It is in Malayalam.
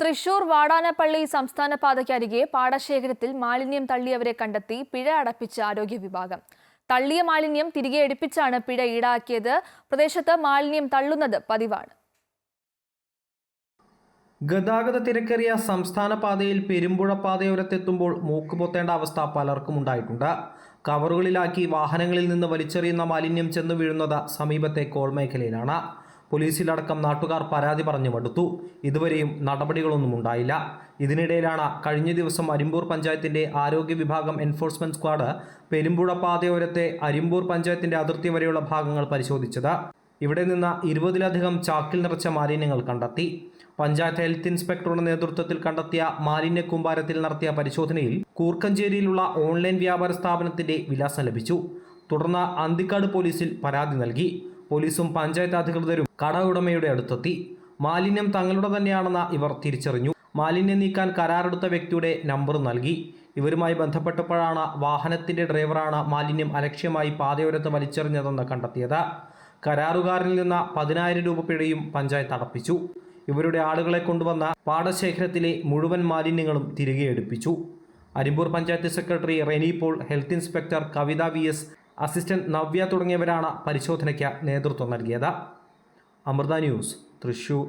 തൃശൂർ വാടാനപ്പള്ളി സംസ്ഥാന പാതയ്ക്കരികെ പാടശേഖരത്തിൽ മാലിന്യം തള്ളിയവരെ കണ്ടെത്തി പിഴ അടപ്പിച്ച ആരോഗ്യ വിഭാഗം. തള്ളിയ മാലിന്യം തിരികെ എടുപ്പിച്ചാണ് പിഴ ഈടാക്കിയത്. പ്രദേശത്ത് മാലിന്യം തള്ളുന്നത് പതിവാണ്. ഗതാഗത തിരക്കേറിയ സംസ്ഥാന പാതയിൽ പെരുമ്പുഴ പാതയോരത്തെത്തുമ്പോൾ മൂക്കുപൊത്തേണ്ട അവസ്ഥ പലർക്കും ഉണ്ടായിട്ടുണ്ട്. കവറുകളിലാക്കി വാഹനങ്ങളിൽ നിന്ന് വലിച്ചെറിയുന്ന മാലിന്യം ചെന്ന് വീഴുന്നത് സമീപത്തെ കോൾ മേഖലയിലാണ്. പോലീസിലടക്കം നാട്ടുകാർ പരാതി പറഞ്ഞു മടുത്തു ഇതുവരെയും നടപടികളൊന്നും ഉണ്ടായില്ല. ഇതിനിടയിലാണ് കഴിഞ്ഞ ദിവസം അരിമ്പൂർ പഞ്ചായത്തിന്റെ ആരോഗ്യ വിഭാഗം എൻഫോഴ്സ്മെന്റ് സ്ക്വാഡ് പെരുമ്പുഴ പാതയോരത്തെ അരിമ്പൂർ പഞ്ചായത്തിന്റെ അതിർത്തി വരെയുള്ള ഭാഗങ്ങൾ പരിശോധിച്ചത്. ഇവിടെ നിന്ന് ഇരുപതിലധികം ചാക്കിൽ നിറച്ച മാലിന്യങ്ങൾ കണ്ടെത്തി. പഞ്ചായത്ത് ഹെൽത്ത് ഇൻസ്പെക്ടറുടെ നേതൃത്വത്തിൽ കണ്ടെത്തിയ മാലിന്യ കൂമ്പാരത്തിൽ നടത്തിയ പരിശോധനയിൽ കൂർക്കഞ്ചേരിയിലുള്ള ഓൺലൈൻ വ്യാപാര സ്ഥാപനത്തിന്റെ വിലാസം ലഭിച്ചു. തുടർന്ന് അന്തിക്കാട് പോലീസിൽ പരാതി നൽകി. പോലീസും പഞ്ചായത്ത് അധികൃതരും കട ഉടമയുടെ അടുത്തെത്തി. മാലിന്യം തങ്ങളുടെ തന്നെയാണെന്ന ഇവർ തിരിച്ചറിഞ്ഞു. മാലിന്യം നീക്കാൻ കരാറെടുത്ത വ്യക്തിയുടെ നമ്പർ നൽകി. ഇവരുമായി ബന്ധപ്പെട്ടപ്പോഴാണ് വാഹനത്തിന്റെ ഡ്രൈവറാണ് മാലിന്യം അലക്ഷ്യമായി പാതയോരത്ത് വലിച്ചെറിഞ്ഞതെന്ന് കണ്ടെത്തിയത്. കരാറുകാരിൽ നിന്ന് പതിനായിരം രൂപ പിഴയും പഞ്ചായത്ത് അടപ്പിച്ചു. ഇവരുടെ ആളുകളെ കൊണ്ടുവന്ന പാടശേഖരത്തിലെ മുഴുവൻ മാലിന്യങ്ങളും തിരികെ എടുപ്പിച്ചു. Arimbur panchayat secretary Reni Paul health inspector Kavitha V S assistant Navya തുടങ്ങിയവരാണ് പരിശോധനയ്ക്ക് നേതൃത്വം നൽകിയത്. അമൃത ന്യൂസ് തൃശൂർ.